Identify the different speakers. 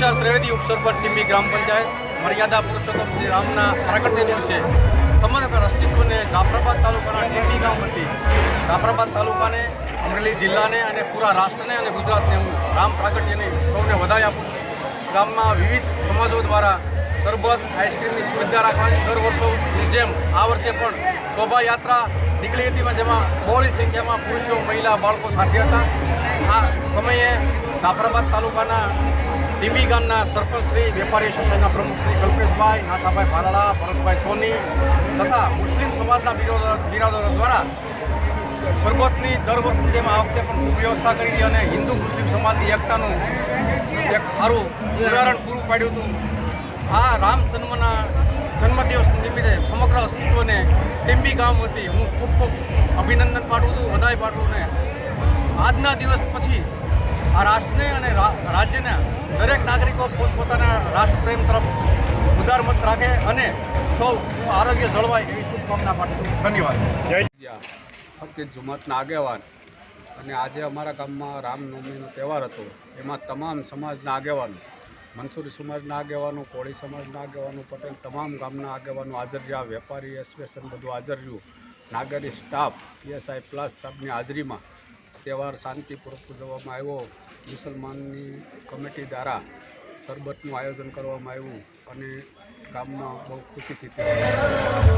Speaker 1: વિશાલ ત્રિવેદી ઉપસરપર ટીમ્બી ગ્રામ પંચાયત, મર્યાદા પુરુષોત્તમ શ્રી રામના પ્રાગટ્ય દિવસે સમગ્ર અસ્તિત્વને જાફરાબાદ તાલુકાના ટીમ્બી ગામ હતી જાફરાબાદ તાલુકાને, અમરેલી જિલ્લાને અને પૂરા રાષ્ટ્રને અને ગુજરાતને હું રામ પ્રાગટ્યની સૌને વધાઈ આપું ગામમાં વિવિધ સમાજો દ્વારા સરબત આઈસ્ક્રીમની સુવિધા રાખવાની દર વર્ષોની જેમ આ વર્ષે પણ શોભાયાત્રા નીકળી હતી જેમાં બહોળી સંખ્યામાં પુરુષો, મહિલા, બાળકો સાથે હતા. આ સમયે જાફરાબાદ તાલુકાના ટીંબી ગામના સરપંચ શ્રી વેપારી એસોસિએશનના પ્રમુખ શ્રી કલ્પેશભાઈ, નાથાભાઈ ભાલાળા ભરતભાઈ સોની તથા મુસ્લિમ સમાજના બિરાદરો દ્વારા સ્વર્ગોતની દર વર્ષની જેમ આ વખતે પણ ખૂબ વ્યવસ્થા કરી હતી અને હિન્દુ મુસ્લિમ સમાજની એકતાનું એક સારું ઉદાહરણ પૂરું પાડ્યું હતું. આ રામ જન્મના જન્મદિવસ નિમિત્તે સમગ્ર અસ્તિત્વને ટીમ્બી ગામ વતી હું ખૂબ ખૂબ અભિનંદન પાઠવું છું વધાઈ પાઠવું ને આજના દિવસ પછી આ રાષ્ટ્રને અને રાજ્યના દરેક નાગરિકો પોતપોતાના રાષ્ટ્રપ્રેમ તરફ ઉદાર મત રાખે અને સૌ આરોગ્ય જળવાય એવી શુભકામના પાઠવું છું. ધન્યવાદ.
Speaker 2: જ્યાં ફકીર જુમતના આગેવાન અને આજે અમારા ગામમાં રામનવમીનો તહેવાર હતો. એમાં તમામ સમાજના આગેવાનો મનસુરી સમાજના આગેવાનો કોળી સમાજના આગેવાનો પટેલ તમામ ગામના આગેવાનો હાજર રહ્યા વેપારી એસોસિએશન બધું હાજર રહ્યું નાગરિક સ્ટાફ પીએસઆઈ પ્લસ સાહેબની હાજરીમાં તહેવાર શાંતિપૂર્વક ઉજવવામાં આવ્યો. મુસલમાનની કમિટી દ્વારા શરબતનું આયોજન કરવામાં આવ્યું અને ગામમાં બહુ ખુશીથી